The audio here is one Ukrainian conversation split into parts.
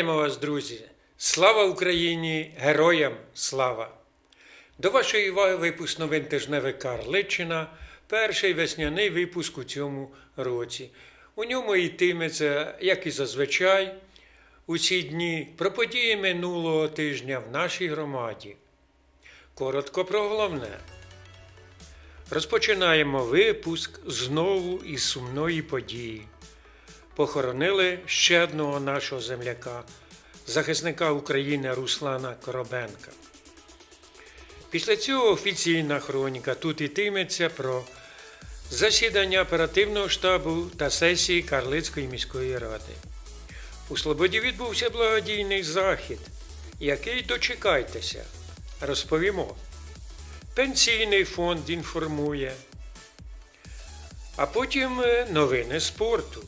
Вітаємо вас, друзі! Слава Україні! Героям слава! До вашої уваги випуск новин тижневика Карличина, перший весняний випуск у цьому році. У ньому йтиметься, як і зазвичай, у ці дні про події минулого тижня в нашій громаді. Коротко про головне. Розпочинаємо випуск знову із сумної події. Похоронили ще одного нашого земляка, захисника України Руслана Коробенка. Після цього офіційна хроніка тут йтиметься про засідання оперативного штабу та сесії Карлицької міської ради. У Слободі відбувся благодійний захід, який дочекайтеся, розповімо. Пенсійний фонд інформує, а потім е, новини спорту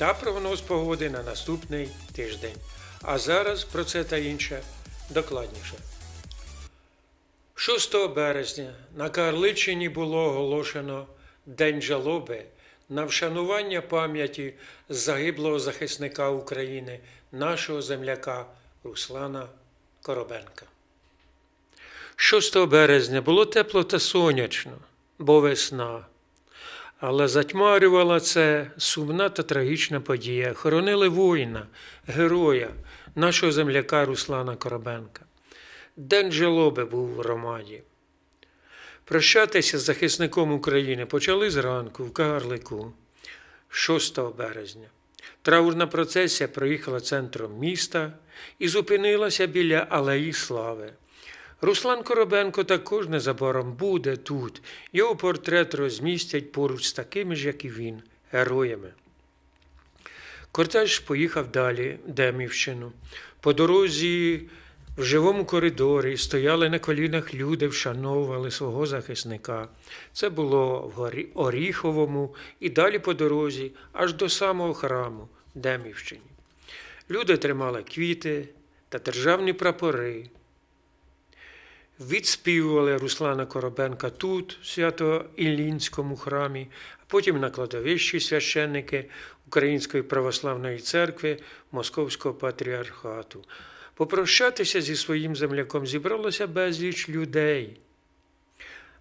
та прогноз погоди на наступний тиждень. А зараз про це та інше докладніше. 6 березня на Карличині було оголошено День жалоби на вшанування пам'яті загиблого захисника України, нашого земляка Руслана Коробенка. 6 березня було тепло та сонячно, бо весна. Але затьмарювала це сумна та трагічна подія. Хоронили воїна, героя, нашого земляка Руслана Коробенка. День жалоби був в громаді. Прощатися з захисником України почали зранку в Кагарлику, 6 березня. Траурна процесія проїхала центром міста і зупинилася біля Алеї Слави. Руслан Коробенко також незабаром буде тут. Його портрет розмістять поруч з такими ж, як і він, героями. Кортеж поїхав далі, в Демівщину. По дорозі в живому коридорі стояли на колінах люди, вшановували свого захисника. Це було в Оріховому і далі по дорозі, аж до самого храму Демівщині. Люди тримали квіти та державні прапори. Відспівували Руслана Коробенка тут, в Свято-Іллінському храмі, а потім на кладовищі священники Української православної церкви Московського патріархату. Попрощатися зі своїм земляком зібралося безліч людей.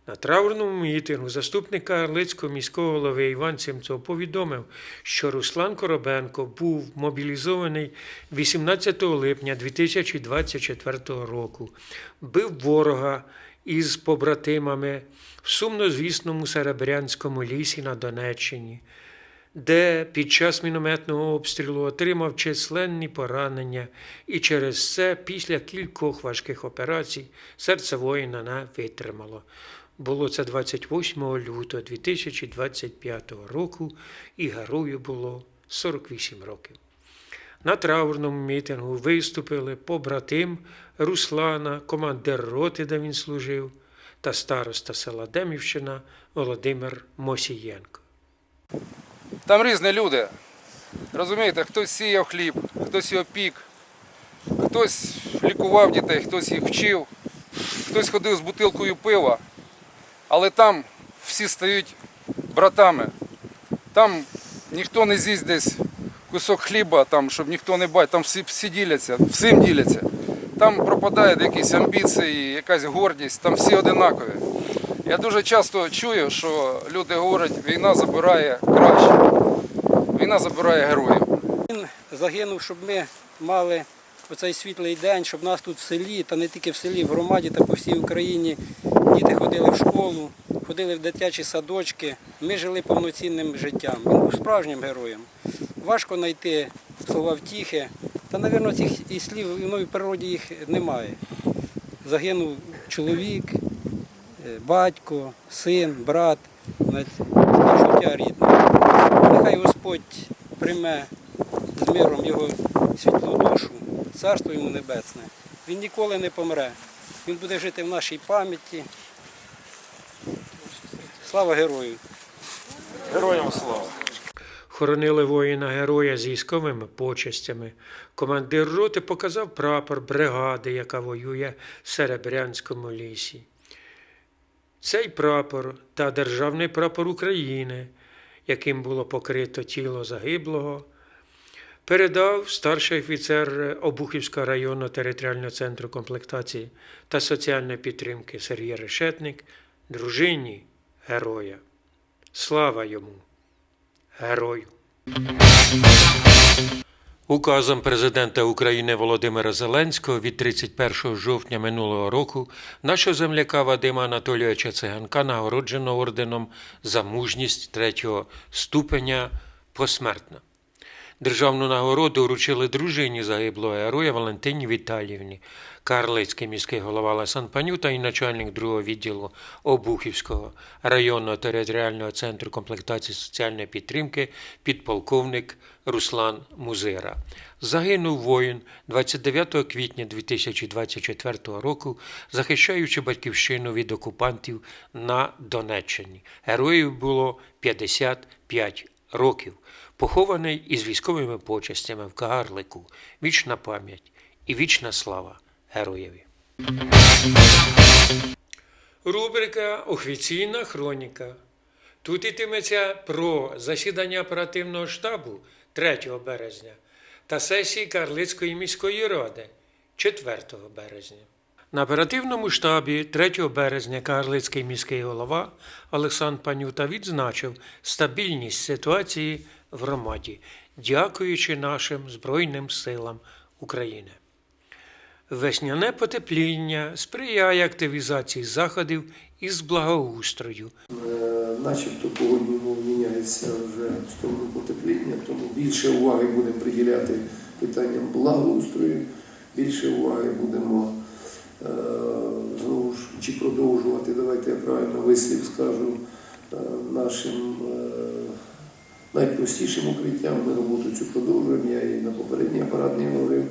На траурному мітингу заступник Карлицького міського голови Іван Цимцов повідомив, що Руслан Коробенко був мобілізований 18 липня 2024 року, бив ворога із побратимами в сумнозвісному Серебрянському лісі на Донеччині, де під час мінометного обстрілу отримав численні поранення, і через це після кількох важких операцій серце воїна не витримало. Було це 28 лютого 2025 року, і герою було 48 років. На траурному мітингу виступили побратим Руслана, командир роти, де він служив, та староста села Демівщина Володимир Мосієнко. Там різні люди. Розумієте, хтось сіяв хліб, хтось його пік, хтось лікував дітей, хтось їх вчив, хтось ходив з бутилкою пива. Але там всі стають братами. Там ніхто не з'їсть десь кусок хліба, там, щоб ніхто не бачив, там всі, всі діляться, всім діляться. Там пропадають якісь амбіції, якась гордість, там всі одинакові. Я дуже часто чую, що люди говорять, війна забирає краще, війна забирає героїв. Він загинув, щоб ми мали оцей світлий день, щоб нас тут в селі, та не тільки в селі, в громаді та по всій Україні діти ходили в школу, ходили в дитячі садочки. Ми жили повноцінним життям. Він був справжнім героєм. Важко знайти слова втіхи. Та, мабуть, цих і слів ну, в природі їх немає. Загинув чоловік, е, батько, син, брат, співчуття рідне. Нехай Господь прийме з миром його світлу душу, царство йому небесне. Він ніколи не помре. Він буде жити в нашій пам'яті. Слава герою! Героям слава! Хоронили воїна героя з військовими почестями. Командир роти показав прапор бригади, яка воює в Серебрянському лісі. Цей прапор та державний прапор України, яким було покрито тіло загиблого, передав старший офіцер Обухівського районного територіального центру комплектації та соціальної підтримки Сергій Решетник дружині героя. Слава йому, герою! Указом президента України Володимира Зеленського від 31 жовтня минулого року нашого земляка Вадима Анатолійовича Циганка нагороджено орденом за мужність третього ступеня посмертно. Державну нагороду вручили дружині загиблого героя Валентині Віталіївні, Карлицький міський голова Лесан Панюта і начальник другого відділу Обухівського районного територіального центру комплектації соціальної підтримки підполковник Руслан Музира. Загинув воїн 29 квітня 2024 року, захищаючи батьківщину від окупантів на Донеччині. Героїв було 55 років. Похований із військовими почестями в Кагарлику. Вічна пам'ять і вічна слава героєві. Рубрика Офіційна хроніка. Тут йтиметься про засідання оперативного штабу 3 березня та сесії Карлицької міської ради 4 березня. На оперативному штабі 3 березня Карлицький міський голова Олександр Панюта відзначив стабільність ситуації в громаді, дякуючи нашим Збройним силам України. Весняне потепління сприяє активізації заходів із благоустрою, Е, начебто погодні умови міняються вже сторону потепління, тому більше уваги будемо приділяти питанням благоустрою, більше уваги будемо знову ж чи продовжувати, давайте я правильно вислів скажу, е, нашим е, найпростішим укриттям. Ми роботу цю продовжуємо. Я і на попередній апаратній говорив.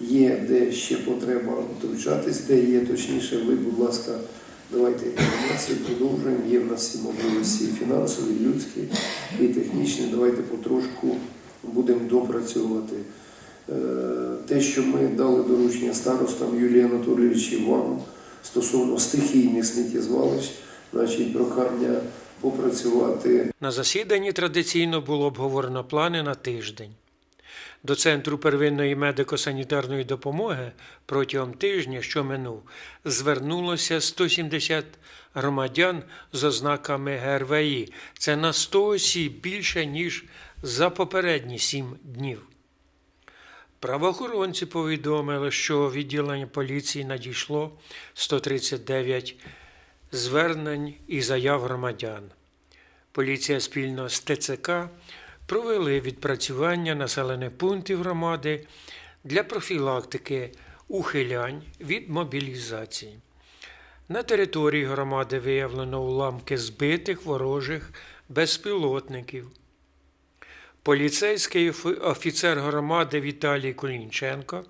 Є де ще потреба втручатись, де є точніше, ви, будь ласка, давайте інформацію продовжуємо. Є в нас всі можливості і фінансові, і людські, і технічні. Давайте потрошку будемо допрацьовувати. Е, Те, що ми дали доручення старостам Юлії Анатолійовичі вам стосовно стихійних сміттєзвалищ, значить прохання попрацювати На засіданні традиційно було обговорено плани на тиждень. До Центру первинної медико-санітарної допомоги протягом тижня, що минув, звернулося 170 громадян з ознаками ГРВІ. Це на 100 осіб більше, ніж за попередні 7 днів. Правоохоронці повідомили, що відділення поліції надійшло 139 звернень і заяв громадян. Поліція спільно з ТЦК провели відпрацювання населених пунктів громади для профілактики ухилянь від мобілізації. На території громади виявлено уламки збитих ворожих безпілотників. Поліцейський офіцер громади Віталій Колінченко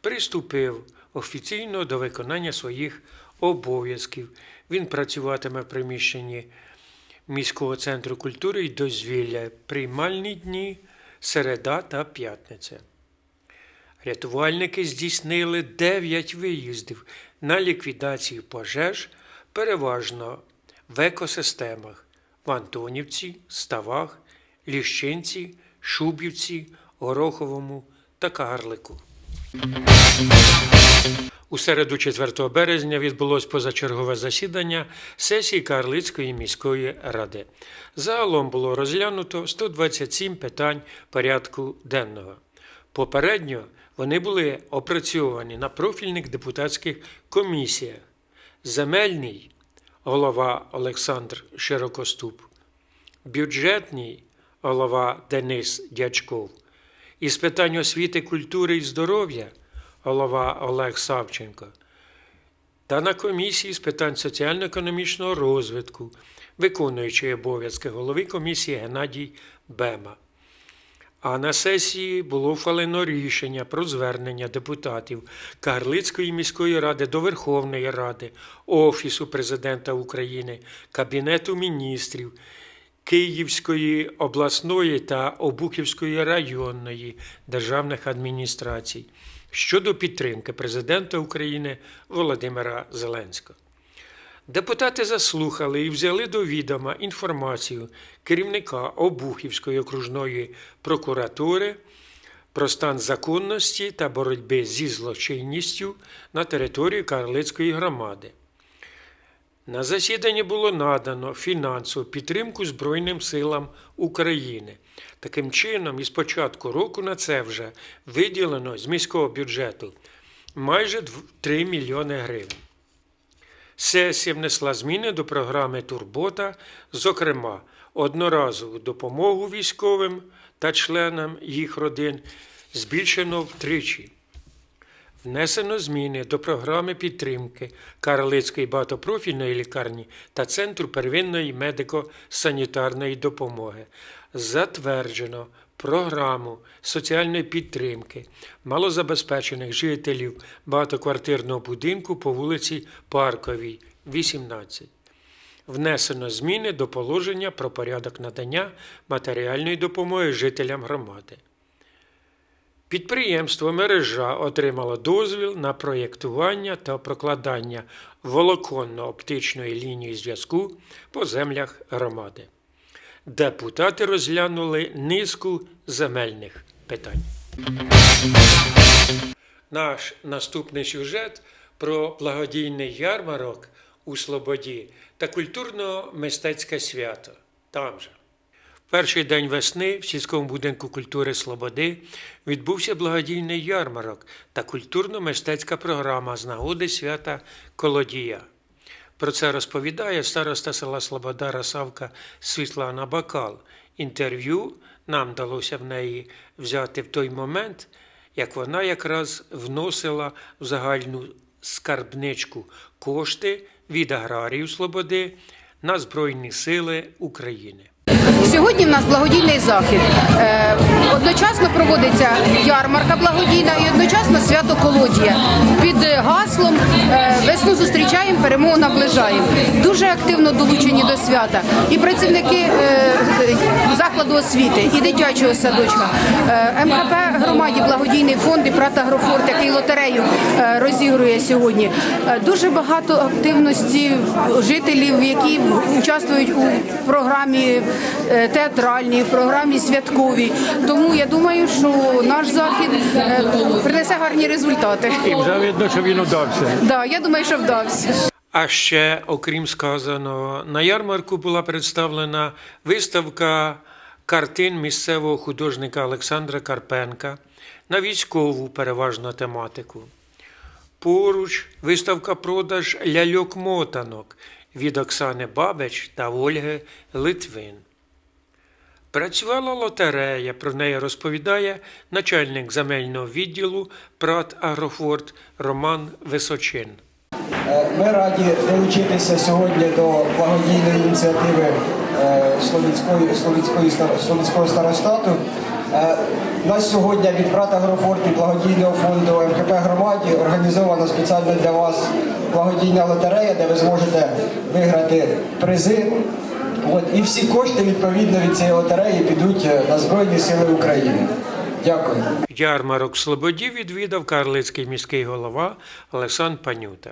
приступив офіційно до виконання своїх обов'язків. Він працюватиме в приміщенні міського центру культури і дозвілля приймальні дні, середа та п'ятниця. Рятувальники здійснили 9 виїздів на ліквідацію пожеж, переважно в екосистемах в Антонівці, Ставах, Ліщинці, Шубівці, Гороховому та Кагарлику. У середу 4 березня відбулось позачергове засідання сесії Карлицької міської ради. Загалом було розглянуто 127 питань порядку денного. Попередньо вони були опрацьовані на профільних депутатських комісіях. Земельний голова Олександр Широкоступ, бюджетний голова Денис Дячков, із питань освіти, культури і здоров'я голова Олег Савченко, та на комісії з питань соціально-економічного розвитку, виконуючий обов'язки голови комісії Геннадій Бема. А на сесії було ухвалено рішення про звернення депутатів Карлицької міської ради до Верховної Ради, Офісу президента України, Кабінету міністрів, Київської обласної та Обухівської районної державних адміністрацій щодо підтримки президента України Володимира Зеленського. Депутати заслухали і взяли до відома інформацію керівника Обухівської окружної прокуратури про стан законності та боротьби зі злочинністю на території Карлицької громади. На засіданні було надано фінансову підтримку Збройним силам України. Таким чином, із початку року на це вже виділено з міського бюджету майже 3 мільйони гривень. Сесія внесла зміни до програми Турбота, зокрема, одноразову допомогу військовим та членам їх родин збільшено втричі. Внесено зміни до програми підтримки Карлицької багатопрофільної лікарні та Центру первинної медико-санітарної допомоги. Затверджено програму соціальної підтримки малозабезпечених жителів багатоквартирного будинку по вулиці Парковій, 18. Внесено зміни до положення про порядок надання матеріальної допомоги жителям громади. Підприємство мережа отримало дозвіл на проєктування та прокладання волоконно-оптичної лінії зв'язку по землях громади. Депутати розглянули низку земельних питань. Наш наступний сюжет про благодійний ярмарок у Слободі та культурно-мистецьке свято. Там же. Перший день весни в сільському будинку культури Слободи відбувся благодійний ярмарок та культурно-мистецька програма з нагоди свята Колодія. Про це розповідає староста села Слобода Росавка Світлана Бакал. Інтерв'ю нам вдалося в неї взяти в той момент, як вона якраз вносила в загальну скарбничку кошти від аграріїв Слободи на Збройні Сили України. Сьогодні в нас благодійний захід. Е, Одночасно проводиться ярмарка благодійна і одночасно свято колодія під гаслом е, Весну зустрічаємо, перемогу наближаємо. Дуже активно долучені до свята і працівники е, закладу освіти, і дитячого садочка, Е, МКП громаді благодійний фонд і Прат Агрофорт, який лотерею е, розігрує сьогодні. Е, Дуже багато активності жителів, які участвують у програмі театральній, в програмі святковій. Тому я думаю, що наш захід принесе гарні результати. І вже видно, що він удався. Да, я думаю, що вдався. А ще, окрім сказаного, на ярмарку була представлена виставка картин місцевого художника Олександра Карпенка на військову переважно тематику. Поруч виставка продаж ляльок-мотанок від Оксани Бабич та Ольги Литвин. Працювала лотерея, про неї розповідає начальник земельного відділу Прат Агрофорт Роман Височин. Е, Ми раді долучитися сьогодні до благодійної ініціативи Слов'янської, стар- Слов'янського старостату. Е, нас сьогодні від брата Агрофорт і благодійного фонду МКП громаді організована спеціально для вас благодійна лотерея, де ви зможете виграти призи. От, і всі кошти відповідно від цієї лотереї підуть е, на Збройні Сили України. Дякую. Ярмарок в Слободі відвідав карлицький міський голова Олександр Панюта.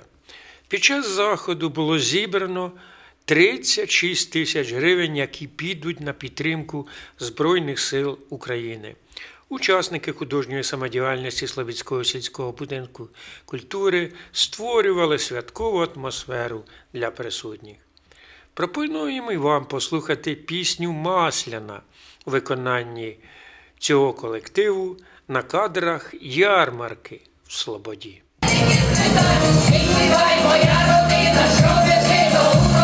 Під час заходу було зібрано 36 тисяч гривень, які підуть на підтримку Збройних сил України. Учасники художньої самодіяльності Слобідського сільського будинку культури створювали святкову атмосферу для присутніх. Пропонуємо вам послухати пісню Масляна у виконанні цього колективу на кадрах ярмарки в Слободі. Співай, моя родина, що дитино уродило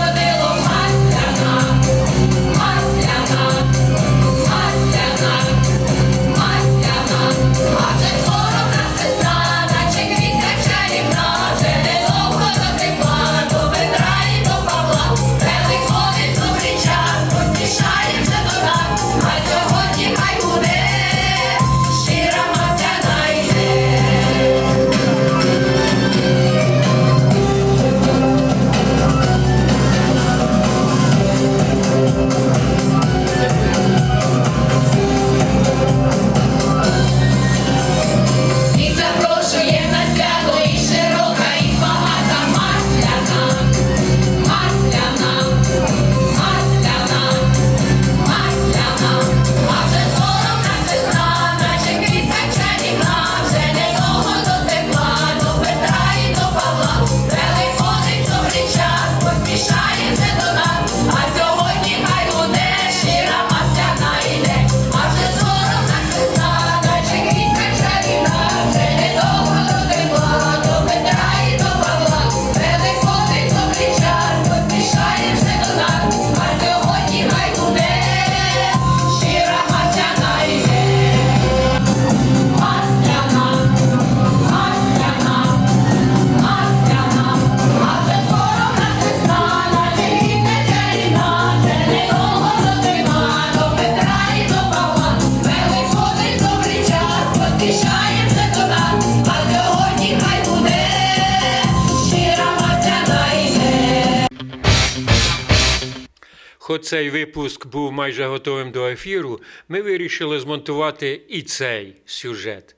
цей випуск був майже готовим до ефіру, ми вирішили змонтувати і цей сюжет.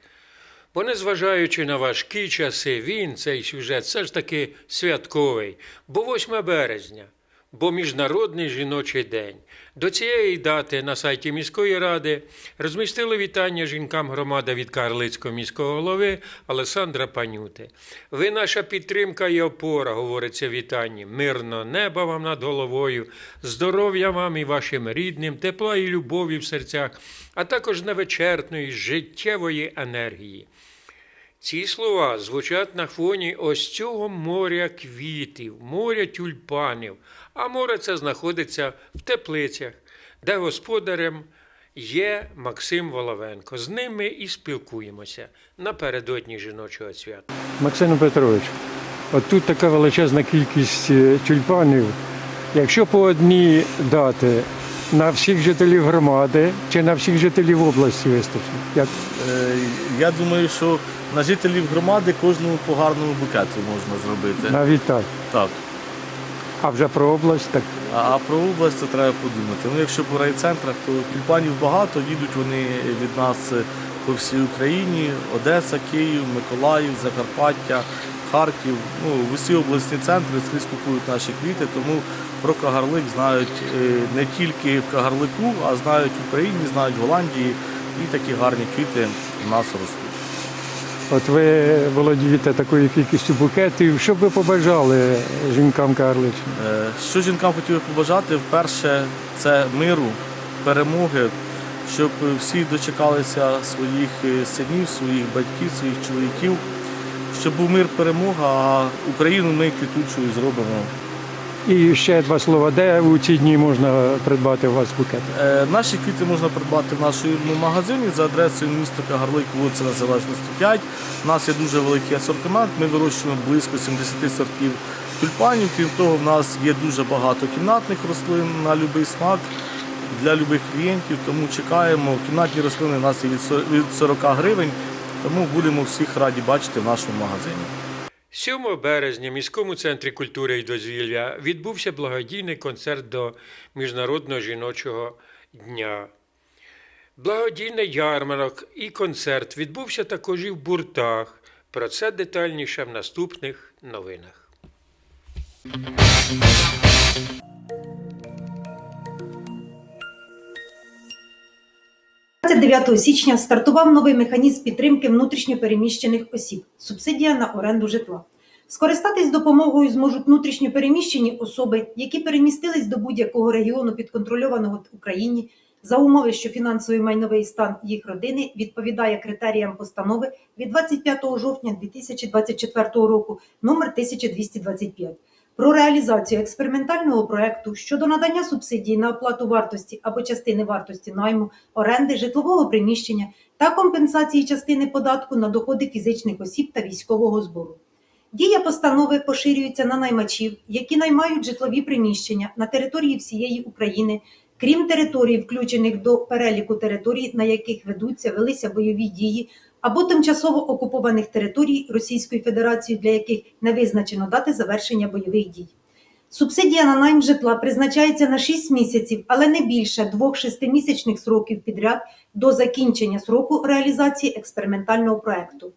Бо, незважаючи на важкі часи, він, цей сюжет, все ж таки святковий, бо 8 березня, бо Міжнародний жіночий день. До цієї дати на сайті міської ради розмістили вітання жінкам громади від Карлицького міського голови Олександра Панюти. Ви наша підтримка і опора, говориться вітанні. Мирно неба вам над головою, здоров'я вам і вашим рідним, тепла і любові в серцях, а також невичерпної життєвої енергії. Ці слова звучать на фоні ось цього моря квітів, моря тюльпанів, а море це знаходиться в теплицях, де господарем є Максим Воловенко. З ним ми і спілкуємося напередодні жіночого свята. Максим Петрович, от тут така величезна кількість е, тюльпанів. Якщо по одній дати на всіх жителів громади чи на всіх жителів області вистачить? Як? Е, Я думаю, що на жителів громади кожному по гарному букету можна зробити. Навіть так. Так. А вже про область, так А, а про область то треба подумати. Ну, якщо по райцентрах, то тюльпанів багато, їдуть вони від нас по всій Україні. Одеса, Київ, Миколаїв, Закарпаття, Харків. Ну, в усі обласні центри скрізь купують наші квіти, тому про Кагарлик знають е, не тільки в Кагарлику, а знають в Україні, знають в Голландії. І такі гарні квіти у нас ростуть. От ви володієте такою кількістю букетів. Що б ви побажали жінкам Карличини? Е, Що жінкам хотів побажати? Вперше це миру, перемоги, щоб всі дочекалися своїх е, синів, своїх батьків, своїх чоловіків, щоб був мир, перемога, а Україну ми квітучою зробимо. І ще два слова, де у ці дні можна придбати у вас букети? Е, Наші квіти можна придбати в нашому магазині за адресою міста Кагарлик, вулиця Незалежності 5. У нас є дуже великий асортимент. Ми вирощуємо близько 70 сортів тюльпанів. Крім того, в нас є дуже багато кімнатних рослин на будь-який смак для будь-яких клієнтів. Тому чекаємо. Кімнатні рослини у нас є від 40 гривень, тому будемо всіх раді бачити в нашому магазині. 7 березня в міському центрі культури і дозвілля відбувся благодійний концерт до Міжнародного жіночого дня. Благодійний ярмарок і концерт відбувся також і в буртах. Про це детальніше в наступних новинах. 29 січня стартував новий механізм підтримки внутрішньопереміщених осіб субсидія на оренду житла. Скористатись допомогою зможуть внутрішньопереміщені особи, які перемістились до будь-якого регіону підконтрольованого Україні за умови, що фінансовий майновий стан їх родини відповідає критеріям постанови від 25 жовтня 2024 року номер 1225 про реалізацію експериментального проекту щодо надання субсидії на оплату вартості або частини вартості найму, оренди житлового приміщення та компенсації частини податку на доходи фізичних осіб та військового збору. Дія постанови поширюється на наймачів, які наймають житлові приміщення на території всієї України, крім територій, включених до переліку територій, на яких ведуться велися бойові дії, або тимчасово окупованих територій Російської Федерації, для яких не визначено дати завершення бойових дій. Субсидія на найм житла призначається на 6 місяців, але не більше двох шестимісячних сроків підряд до закінчення сроку реалізації експериментального проекту.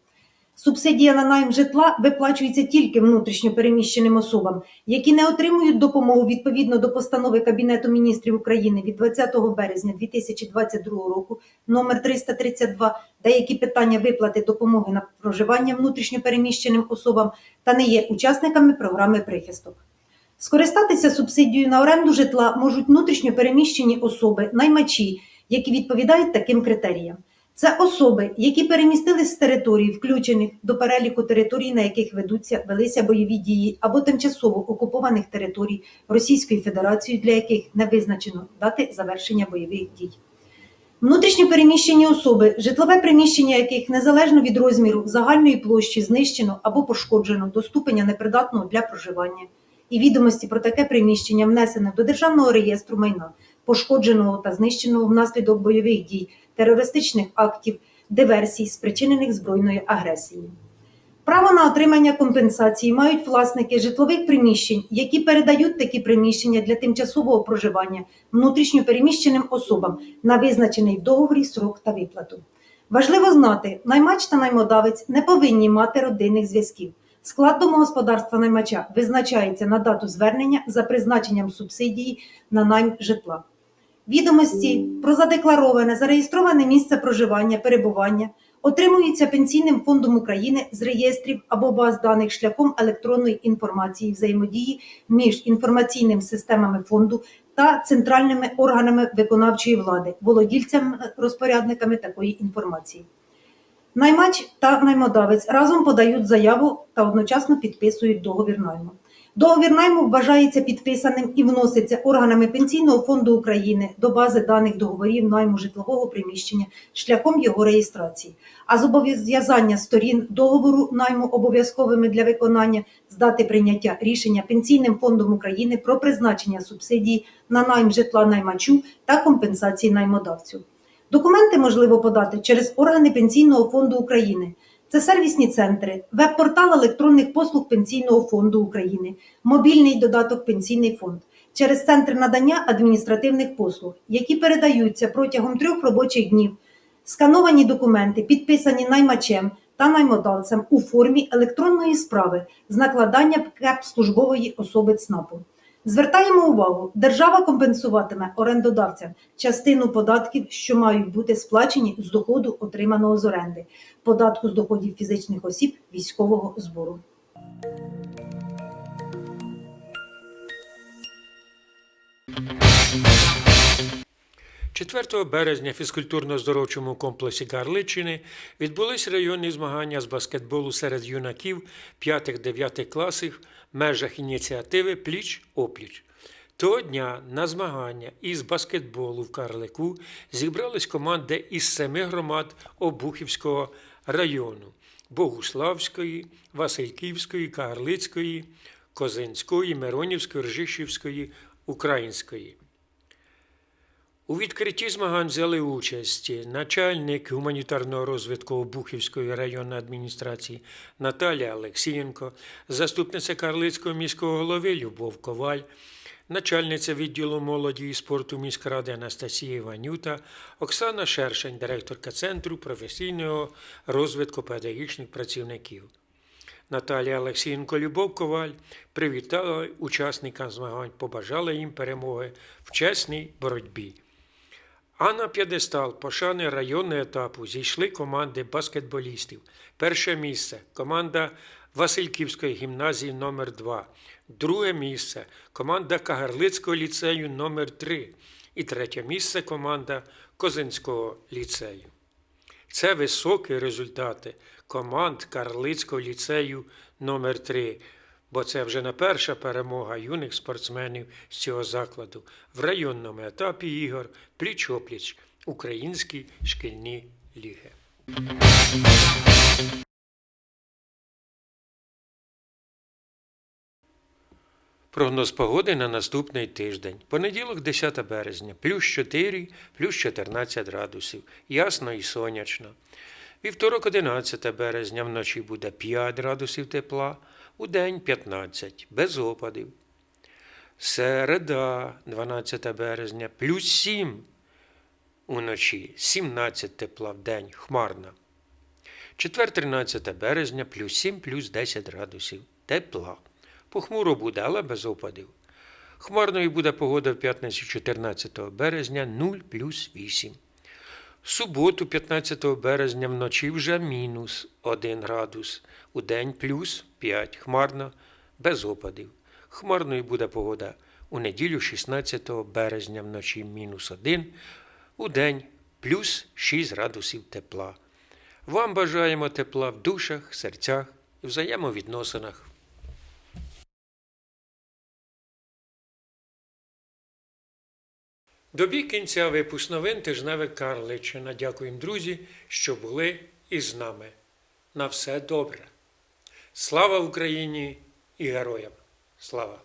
Субсидія на найм житла виплачується тільки внутрішньо переміщеним особам, які не отримують допомогу відповідно до постанови Кабінету міністрів України від 20 березня 2022 року номер 332 деякі питання виплати допомоги на проживання внутрішньо переміщеним особам та не є учасниками програми прихисток. Скористатися субсидією на оренду житла можуть внутрішньо переміщені особи, наймачі, які відповідають таким критеріям. Це особи, які перемістились з територій, включених до переліку територій, на яких ведуться велися бойові дії, або тимчасово окупованих територій Російської Федерації, для яких не визначено дати завершення бойових дій. Внутрішньо переміщені особи, житлове приміщення яких незалежно від розміру загальної площі знищено або пошкоджено до ступеня непридатного для проживання, і відомості про таке приміщення внесено до Державного реєстру майна, пошкодженого та знищеного внаслідок бойових дій, терористичних актів, диверсій, спричинених збройною агресією. Право на отримання компенсації мають власники житлових приміщень, які передають такі приміщення для тимчасового проживання внутрішньо переміщеним особам на визначений в договорі срок та виплату. Важливо знати, наймач та наймодавець не повинні мати родинних зв'язків. Склад домогосподарства наймача визначається на дату звернення за призначенням субсидії на найм житла. Відомості про задеклароване, зареєстроване місце проживання, перебування отримуються Пенсійним фондом України з реєстрів або баз даних шляхом електронної інформації взаємодії між інформаційними системами фонду та центральними органами виконавчої влади, володільцями розпорядниками такої інформації. Наймач та наймодавець разом подають заяву та одночасно підписують договір найму. Договір найму вважається підписаним і вноситься органами Пенсійного фонду України до бази даних договорів найму житлового приміщення шляхом його реєстрації. А зобов'язання сторін договору найму обов'язковими для виконання з дати прийняття рішення Пенсійним фондом України про призначення субсидії на найм житла наймачу та компенсації наймодавцю. Документи можливо подати через органи Пенсійного фонду України. Це сервісні центри, веб-портал електронних послуг Пенсійного фонду України, мобільний додаток Пенсійний фонд, через центр надання адміністративних послуг, які передаються протягом трьох робочих днів, скановані документи, підписані наймачем та наймодавцем у формі електронної справи з накладання КЕП службової особи ЦНАПу. Звертаємо увагу, держава компенсуватиме орендодавцям частину податків, що мають бути сплачені з доходу, отриманого з оренди, податку з доходів фізичних осіб військового збору. – 4 березня в фізкультурно-здоровчому комплексі Гарличини відбулись районні змагання з баскетболу серед юнаків 5-9 класів межах ініціативи Пліч-опліч. Того дня на змагання із баскетболу в Карлику зібрались команди із семи громад Обухівського району Богуславської, Васильківської, Карлицької, Козинської, Миронівської, Ржишівської, Української. У відкритті змагань взяли участь начальник гуманітарного розвитку Обухівської районної адміністрації Наталія Олексієнко, заступниця Карлицького міського голови Любов Коваль, начальниця відділу молоді і спорту міськради Анастасія Іванюта, Оксана Шершень, директорка Центру професійного розвитку педагогічних працівників. Наталія Олексієнко Любов Коваль привітала учасникам змагань, побажала їм перемоги в чесній боротьбі. А на п'єдестал пошани районного етапу зійшли команди баскетболістів. Перше місце команда Васильківської гімназії номер 2 друге місце команда Кагарлицького ліцею номер 3 і третє місце команда Козинського ліцею. Це високі результати команд Карлицького ліцею номер 3 бо це вже не перша перемога юних спортсменів з цього закладу в районному етапі ігор пліч-опліч українські шкільні ліги. Прогноз погоди на наступний тиждень. Понеділок, 10 березня, плюс 4, плюс 14 градусів. Ясно і сонячно. Вівторок, 11 березня, вночі буде 5 градусів тепла, у день 15, без опадів. Середа, 12 березня, плюс 7 уночі, 17 тепла в день, хмарна. Четвер, 13 березня, плюс 7, плюс 10 градусів, тепла. Похмуро буде, але без опадів. Хмарною буде погода в п'ятницю 14 березня 0 плюс 8. В суботу, 15 березня, вночі вже мінус 1 градус, у день плюс 5, хмарно, без опадів. Хмарною буде погода у неділю 16 березня вночі мінус 1, у день плюс 6 градусів тепла. Вам бажаємо тепла в душах, серцях і взаємовідносинах. Добіг кінця випуск новин тижневик Карличина. Дякуємо, друзі, що були із нами. На все добре. Слава Україні і героям! Слава!